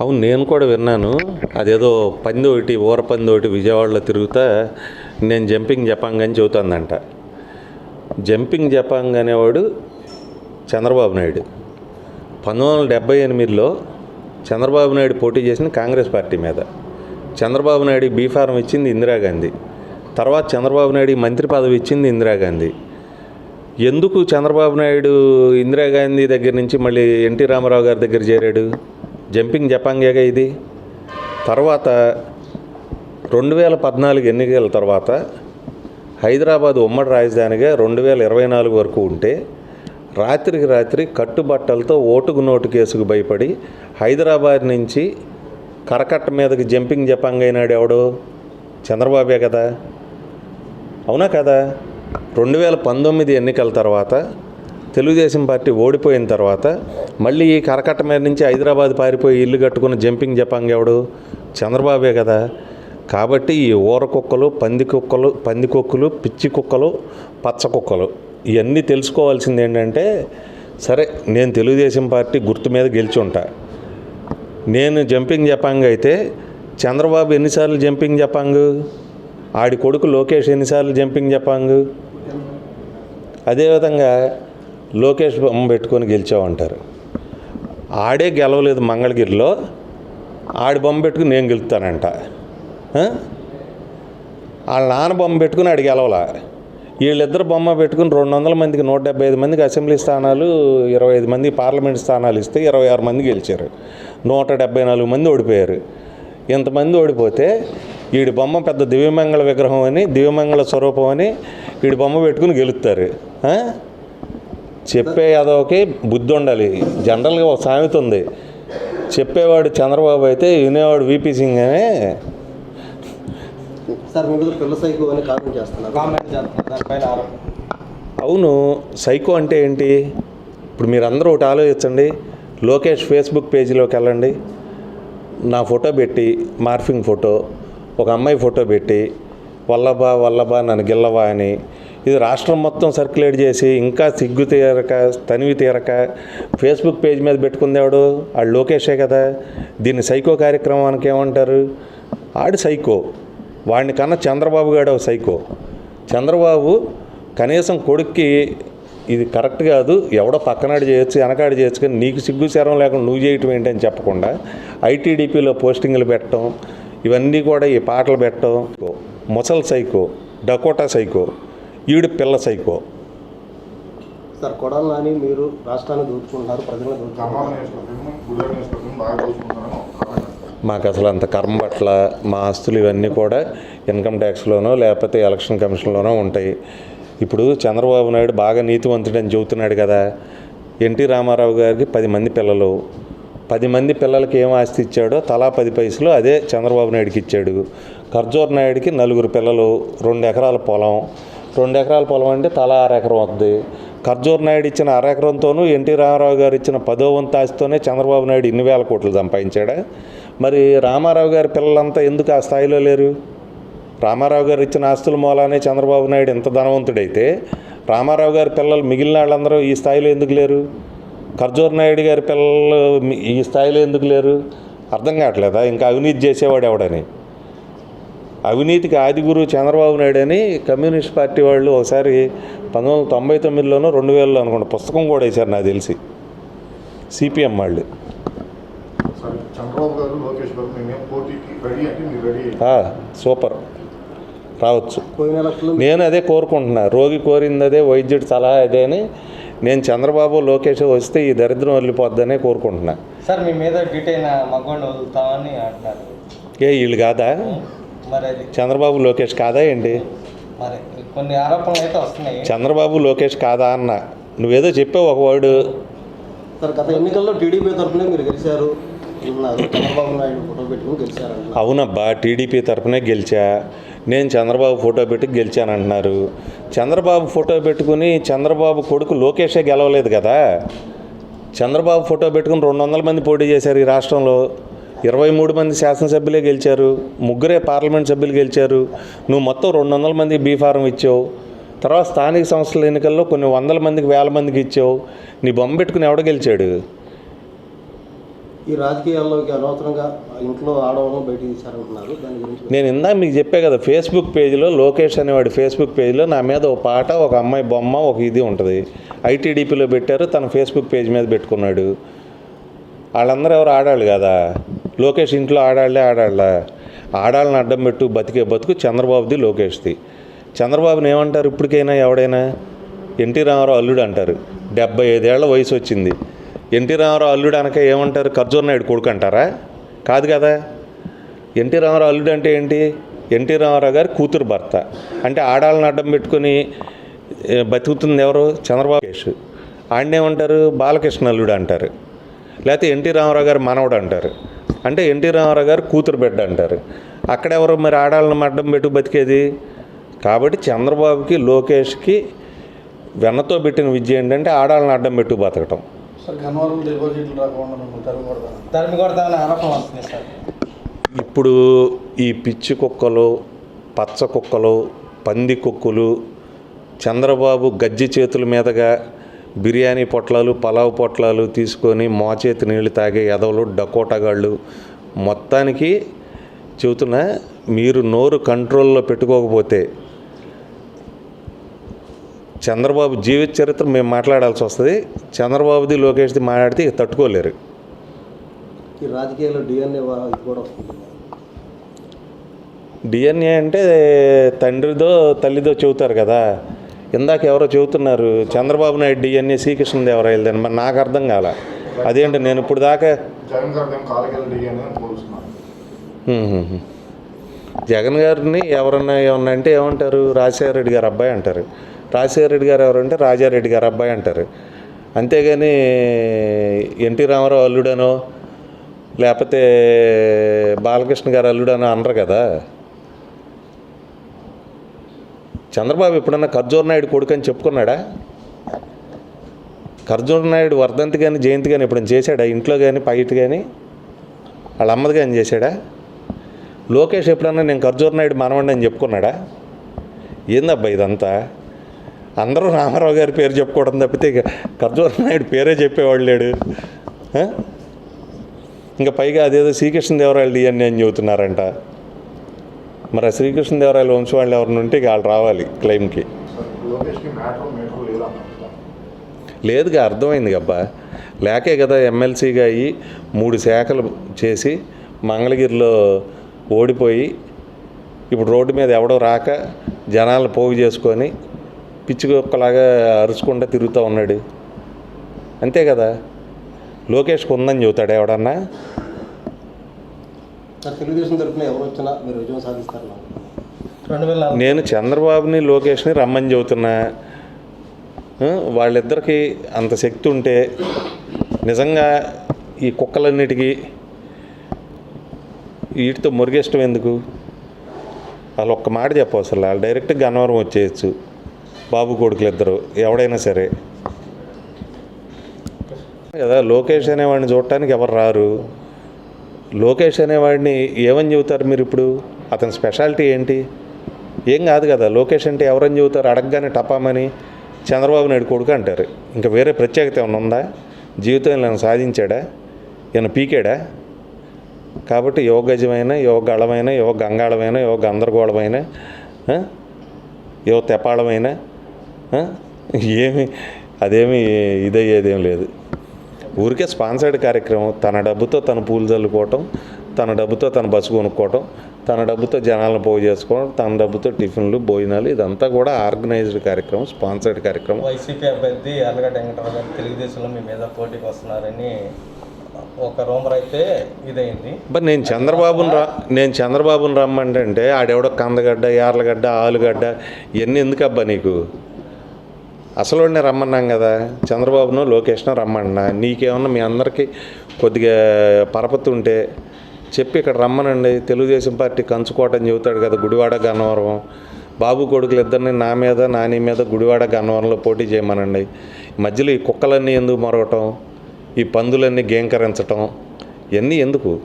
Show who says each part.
Speaker 1: అవును నేను కూడా విన్నాను. అదేదో పంది ఒకటి ఊర పంది ఒకటి విజయవాడలో తిరుగుతా నేను జంపింగ్ జపాంగ్ అని చెబుతుందంట. జంపింగ్ జపాంగ్ అనేవాడు చంద్రబాబు నాయుడు. పంతొమ్మిది వందల డెబ్బై ఎనిమిదిలో చంద్రబాబు నాయుడు పోటీ చేసిన కాంగ్రెస్ పార్టీ మీద. చంద్రబాబు నాయుడు బీఫారం ఇచ్చింది ఇందిరాగాంధీ. తర్వాత చంద్రబాబు నాయుడు మంత్రి పదవి ఇచ్చింది ఇందిరాగాంధీ. ఎందుకు చంద్రబాబు నాయుడు ఇందిరాగాంధీ దగ్గర నుంచి మళ్ళీ ఎన్టీ రామారావు గారి దగ్గర చేరాడు? జంపింగ్ జపాంగేగా ఇది. తర్వాత రెండు వేల పద్నాలుగు ఎన్నికల తర్వాత హైదరాబాద్ ఉమ్మడి రాజధానిగా రెండు వేల ఇరవై నాలుగు వరకు ఉంటే రాత్రికి రాత్రి కట్టుబట్టలతో ఓటుకు నోటు కేసుకు భయపడి హైదరాబాద్ నుంచి కరకట్ట మీదకి జంపింగ్ జపాంగ్ అయినాడు ఎవడు? చంద్రబాబే కదా. అవునా కదా? రెండు వేల పంతొమ్మిది ఎన్నికల తర్వాత తెలుగుదేశం పార్టీ ఓడిపోయిన తర్వాత మళ్ళీ ఈ కరకట్ట మీద నుంచి హైదరాబాద్ పారిపోయి ఇల్లు కట్టుకున్న జంపింగ్ జపాంగ్ ఎవడు? చంద్రబాబే కదా. కాబట్టి ఈ ఊర కుక్కలు పంది కుక్కలు పంది కుక్కలు పిచ్చి కుక్కలు పచ్చ కుక్కలు ఇవన్నీ తెలుసుకోవాల్సింది ఏంటంటే సరే నేను తెలుగుదేశం పార్టీ గుర్తు మీద గెలిచి ఉంటా. నేను జంపింగ్ జపాంగ్ అయితే చంద్రబాబు ఎన్నిసార్లు జంపింగ్ జపాంగ్? ఆడి కొడుకు లోకేష్ ఎన్నిసార్లు జంపింగ్ జపాంగ్? అదేవిధంగా లోకేష్ బొమ్మ పెట్టుకొని గెలిచామంటారు ఆడే గెలవలేదు మంగళగిరిలో ఆడి బొమ్మ పెట్టుకుని నేను గెలుస్తానంట వాళ్ళ నాన్న బొమ్మ పెట్టుకుని ఆడి గెలవలా. వీళ్ళిద్దరు బొమ్మ పెట్టుకుని రెండు వందల మందికి నూట డెబ్బై ఐదు మందికి అసెంబ్లీ స్థానాలు ఇరవై ఐదు మంది పార్లమెంట్ స్థానాలు ఇస్తే ఇరవై ఆరు మంది గెలిచారు. నూట డెబ్బై నాలుగు మంది ఓడిపోయారు. ఇంతమంది ఓడిపోతే వీడి బొమ్మ పెద్ద దివ్యమంగళ విగ్రహం అని దివ్యమంగళ స్వరూపం అని వీడి బొమ్మ పెట్టుకుని గెలుస్తారు చెప్పే అదొకే బుద్ధి ఉండాలి. జనరల్గా ఒక సామెత ఉంది. చెప్పేవాడు చంద్రబాబు అయితే వినేవాడు వీపీ సింగ్ అనే అవును సైకో అంటే ఏంటి? ఇప్పుడు మీరు అందరూ ఒకటి ఆలోచించండి. లోకేష్ ఫేస్బుక్ పేజీలోకి వెళ్ళండి. నా ఫోటో పెట్టి మార్ఫింగ్ ఫోటో ఒక అమ్మాయి ఫోటో పెట్టి వల్లభా వల్లభా నన్ను గిల్లవా అని ఇది రాష్ట్రం మొత్తం సర్క్యులేట్ చేసి ఇంకా సిగ్గు తీరక తనివి తీరక ఫేస్బుక్ పేజ్ మీద పెట్టుకుందేవాడు ఆడు లోకేషే కదా. దీన్ని సైకో కార్యక్రమానికి ఏమంటారు? ఆడు సైకో. వాడిని కన్నా చంద్రబాబు గాడు సైకో. చంద్రబాబు కనీసం కొడుక్కి ఇది కరెక్ట్ కాదు ఎవడో పక్కనాడు చేయొచ్చు వెనకాడు చేయొచ్చు కానీ నీకు సిగ్గు శరం లేకుండా నువ్వు చేయటం ఏంటి అని చెప్పకుండా ఐటీడీపీలో పోస్టింగ్లు పెట్టడం ఇవన్నీ కూడా ఈ పాటలు పెట్టడం. ముసల్ సైకో డకోటా సైకో. ఈడు పిల్ల సైకో.
Speaker 2: సార్ కొడాలని మీరు రాష్ట్రాన్ని దోచుకుంటున్నారు ప్రజలను దోచుకుంటున్నారు
Speaker 1: మాకు అసలు అంత కర్మ పట్ల మా ఆస్తులు ఇవన్నీ కూడా ఇన్కమ్ ట్యాక్స్లోనో లేకపోతే ఎలక్షన్ కమిషన్లోనో ఉంటాయి. ఇప్పుడు చంద్రబాబు నాయుడు బాగా నీతివంతుడని చెబుతున్నాడు కదా. ఎన్టీ రామారావు గారికి పది మంది పిల్లలు. పది మంది పిల్లలకి ఏం ఆస్తి ఇచ్చాడో తలా పది పైసలు అదే చంద్రబాబు నాయుడుకి ఇచ్చాడు. ఖర్జూర్ నాయుడికి నలుగురు పిల్లలు రెండు ఎకరాల పొలం రెండు ఎకరాల పొలం అంటే తలా అరెకరం వద్ది ఖర్జూర్ నాయుడు ఇచ్చిన అరెకరంతోనూ ఎన్టీ రామారావు గారు ఇచ్చిన పదో వంతు ఆస్తితోనే చంద్రబాబు నాయుడు ఇన్ని వేల కోట్లు సంపాదించాడా? మరి రామారావు గారి పిల్లలంతా ఎందుకు ఆ స్థాయిలో లేరు? రామారావు గారు ఇచ్చిన ఆస్తుల మూలానే చంద్రబాబు నాయుడు ఇంత ధనవంతుడైతే రామారావు గారి పిల్లలు మిగిలిన వాళ్ళందరూ ఈ స్థాయిలో ఎందుకు లేరు? ఖర్జూర్ నాయుడు గారి పిల్లలు ఈ స్థాయిలో ఎందుకు లేరు? అర్థం కావట్లేదా? ఇంకా అవినీతి చేసేవాడు ఎవడని? అవినీతికి ఆది గురువు చంద్రబాబు నాయుడు అని కమ్యూనిస్ట్ పార్టీ వాళ్ళు ఒకసారి పంతొమ్మిది వందల తొంభై తొమ్మిదిలోనో రెండు వేలలో అనుకుంటా పుస్తకం కూడా వేశారు నాకు తెలిసి. సిపిఎం వాళ్ళు. సూపర్. రావచ్చు. నేను అదే కోరుకుంటున్నా. రోగి కోరింది అదే వైద్యుడి సలహా అదే అని నేను చంద్రబాబు లోకేష్ వస్తే ఈ దరిద్రం వెళ్ళిపోద్దనే కోరుకుంటున్నా.
Speaker 3: సార్ మీ మీద డీటెయిన్ మగ్గోండి వదులుతామని అంటున్నారు.
Speaker 1: ఏ వీళ్ళు కాదా?
Speaker 3: మరి అది
Speaker 1: చంద్రబాబు లోకేష్ కాదా ఏంటి?
Speaker 3: మరి కొన్ని ఆరోపణలు అయితే వస్తున్నాయి.
Speaker 1: చంద్రబాబు లోకేష్ కాదా అన్న. నువ్వేదో చెప్పావు ఒక వర్డు.
Speaker 2: సార్ గత ఎన్నికల్లో టీడీపీ తరఫునే మీరు గెలిచారు. చంద్రబాబు నాయుడు ఫోటో పెట్టుకుని గెలిచారంటున్నారు.
Speaker 1: అవునబ్బా టీడీపీ తరపునే గెలిచా. నేను చంద్రబాబు ఫోటో పెట్టి గెలిచానంటున్నారు. చంద్రబాబు ఫోటో పెట్టుకుని చంద్రబాబు కొడుకు లోకేషే గెలవలేదు కదా. చంద్రబాబు ఫోటో పెట్టుకుని రెండు వందల మంది పోటీ చేశారు ఈ రాష్ట్రంలో. ఇరవై మూడు మంది శాసనసభ్యులే గెలిచారు ముగ్గురే పార్లమెంట్ సభ్యులు గెలిచారు. నువ్వు మొత్తం రెండు వందల మందికి బీఫారం ఇచ్చావు. తర్వాత స్థానిక సంస్థల ఎన్నికల్లో కొన్ని వందల మందికి వేల మందికి ఇచ్చావు. నీ బొమ్మ పెట్టుకుని ఎవడ గెలిచాడు?
Speaker 2: ఈ రాజకీయాల్లోకి అనవసరంగా ఇంట్లో ఆడవాళ్ళని బయటికి దాని గురించి
Speaker 1: నేను ఇందా మీకు చెప్పే కదా ఫేస్బుక్ పేజీలో లోకేష్ అనేవాడి ఫేస్బుక్ పేజీలో నా మీద ఒక పాట ఒక అమ్మాయి బొమ్మ ఒక ఇది ఉంటుంది. ఐటీడీపీలో పెట్టారు తన ఫేస్బుక్ పేజ్ మీద పెట్టుకున్నాడు. వాళ్ళందరూ ఎవరు ఆడాళ్ళు కదా? లోకేష్ ఇంట్లో ఆడాళ్ళే ఆడాళ్ళ ఆడాళ్ళని అడ్డం పెట్టు బతికే బతుకు చంద్రబాబుది లోకేష్ది. చంద్రబాబుని ఏమంటారు ఇప్పటికైనా ఎవడైనా? ఎన్టీ రామారావు అల్లుడు అంటారు. డెబ్బై ఐదేళ్ళ వయసు వచ్చింది. ఎన్టీ రామారావు అల్లుడు అనక ఏమంటారు? ఖర్జూర్ నాయుడు కొడుకు అంటారా? కాదు కదా. ఎన్టీ రామారావు అల్లుడు అంటే ఏంటి? ఎన్టీ రామారావు గారి కూతురు భర్త. అంటే ఆడాళ్ళని అడ్డం పెట్టుకొని బతుకుతుంది ఎవరు? చంద్రబాబు కేష్ ఆడనేమంటారు బాలకృష్ణ అల్లుడు అంటారు. లేకపోతే ఎన్టీ రామారావు గారు మనవడు అంటారు. అంటే ఎన్టీ రామారావు గారు కూతురు బిడ్డ అంటారు. అక్కడెవరు మరి ఆడాళ్ళని అడ్డం పెట్టు బతికేది? కాబట్టి చంద్రబాబుకి లోకేష్కి వెన్నతో పెట్టిన విద్య ఏంటంటే ఆడాళ్ళని అడ్డం పెట్టు బతకటం. ఇప్పుడు ఈ పిచ్చి కుక్కలు పచ్చ కుక్కలు పంది కుక్కలు చంద్రబాబు గజ్జి చేతుల మీదుగా బిర్యానీ పొట్లాలు పలావ్ పొట్లాలు తీసుకొని మోచేతి నీళ్ళు తాగే ఎదవలు డకోటగాళ్ళు. మొత్తానికి చెబుతున్నా మీరు నోరు కంట్రోల్లో పెట్టుకోకపోతే చంద్రబాబు జీవిత చరిత్ర మేము మాట్లాడాల్సి వస్తుంది. చంద్రబాబుది లోకేష్ది మాట్లాడితే ఇక తట్టుకోలేరు.
Speaker 2: ఈ రాజకీయాల్లో డిఎన్ఏ కూడా
Speaker 1: డిఎన్ఏ అంటే తండ్రిదో తల్లిదో చెబుతారు కదా. ఇందాక ఎవరో చెబుతున్నారు చంద్రబాబు నాయుడు డిఎన్ఏ శ్రీకృష్ణదేవరాయలదని మరి నాకు అర్థం కాల. అదేంటి నేను ఇప్పుడు దాకా
Speaker 4: జగన్
Speaker 1: గారిని ఎవరన్నా ఏమన్నా అంటే ఏమంటారు? రాజశేఖర రెడ్డి గారు అబ్బాయి అంటారు. రాజశేఖర రెడ్డి గారు ఎవరంటే రాజారెడ్డి గారు అబ్బాయి అంటారు. అంతేగాని ఎన్టీ రామారావు అల్లుడనో లేకపోతే బాలకృష్ణ గారు అల్లుడనో అనరు కదా. చంద్రబాబు ఎప్పుడన్నా ఖర్జూర్ నాయుడు కొడుకు అని చెప్పుకున్నాడా? ఖర్జూర్ నాయుడు వర్ధంతి కానీ జయంతి కానీ ఎప్పుడైనా చేశాడా? ఇంట్లో కానీ పైట కానీ వాళ్ళ అమ్మది కానీ చేశాడా? లోకేష్ ఎప్పుడన్నా నేను ఖర్జూర్ నాయుడు మనవండి అని చెప్పుకున్నాడా? ఏందబ్బా ఇదంతా? అందరూ రామారావు గారి పేరు చెప్పుకోవడం తప్పితే ఇక ఖర్జూర్ నాయుడు పేరే చెప్పేవాడు లేడు. ఇంకా పైగా అదేదో శ్రీకృష్ణదేవరాయలు ఇవన్నీ అని చెబుతున్నారంట. మరి ఆ శ్రీకృష్ణదేవరాయల వంశం వాళ్ళు ఎవరిని ఉంటే వాళ్ళు రావాలి క్లెయిమ్కి. లేదుగా అర్థమైంది అబ్బా. లేకే కదా ఎమ్మెల్సీగా అయ్యి మూడు శాఖలు చేసి మంగళగిరిలో ఓడిపోయి ఇప్పుడు రోడ్డు మీద ఎవడో రాక జనాలను పోగు చేసుకొని పిచ్చిగొక్కలాగా అరుచుకుంటూ తిరుగుతూ ఉన్నాడు. అంతే కదా. లోకేష్కి ఉందని చెబుతాడు ఎవడన్నా?
Speaker 2: తెలుగుదేశం తరఫున ఎవరు వచ్చినా మీరు విజయం సాధిస్తారు
Speaker 1: నేను చంద్రబాబుని లోకేష్ని రమ్మని చెబుతున్నా. వాళ్ళిద్దరికి అంత శక్తి ఉంటే నిజంగా ఈ కుక్కలన్నిటికీ వీటితో మురిగేష్టం ఎందుకు? వాళ్ళు ఒక్క మాట చెప్పవసరం వాళ్ళు డైరెక్ట్ గన్నవరం వచ్చేయచ్చు. బాబు కొడుకులు ఇద్దరు ఎవడైనా సరే. కదా లోకేష్ అనేవాడిని చూడటానికి ఎవరు రారు? లోకేష్ అనేవాడిని ఏమని చెబుతారు మీరు ఇప్పుడు అతని స్పెషాలిటీ ఏంటి? ఏం కాదు కదా లోకేష్ అంటే ఎవరని చెబుతారు? అడగగానే టపామని చంద్రబాబు నాయుడు కొడుకు అంటారు. ఇంకా వేరే ప్రత్యేకత ఏమైనా ఉందా? జీవితంలో ఏమైనా సాధించాడా? ఈయన పీకాడా? కాబట్టి యువ గజమైన యువ గళమైన యువ గంగాళమైన యువ గందరగోళమైన ఆ? యువ తెపాళమైన ఏమి అదేమి ఇదయ్యేదేం లేదు. ఊరికే స్పాన్సర్డ్ కార్యక్రమం. తన డబ్బుతో తన పూలు చల్లుకోవటం తన డబ్బుతో తన బస్సు కొనుక్కోవటం తన డబ్బుతో జనాలను పోగు చేసుకోవడం తన డబ్బుతో టిఫిన్లు భోజనాలు ఇదంతా కూడా ఆర్గనైజ్డ్ కార్యక్రమం స్పాన్సర్డ్ కార్యక్రమం.
Speaker 3: వైసీపీ అభ్యర్థి అల్లగడ్డ వెంకటరావు గారు తెలుగుదేశంలో మీ మీద పోటీకి వస్తున్నారని ఒక రూమర్ అయితే ఇదైంది.
Speaker 1: బట్ నేను చంద్రబాబుని రా నేను చంద్రబాబుని రమ్మంటే ఆడెవడో కందగడ్డ యార్లగడ్డ ఆలుగడ్డ ఇవన్నీ ఎందుకు అబ్బా నీకు? అసలు వాడినే రమ్మన్నాం కదా. చంద్రబాబును లోకేష్ను రమ్మన్నా. నీకేమన్నా మీ అందరికీ కొద్దిగా పరపతి ఉంటే చెప్పి ఇక్కడ రమ్మనండి. తెలుగుదేశం పార్టీ కంచుకోవటం చెబుతాడు కదా గుడివాడ గన్నవరం. బాబు కొడుకులు ఇద్దరిని నా మీద నాని మీద గుడివాడ గన్నవరంలో పోటీ చేయమనండి. మధ్యలో ఈ కుక్కలన్నీ ఎందుకు మరవటం? ఈ పందులన్నీ గేంకరించటం? ఇవన్నీ ఎందుకు?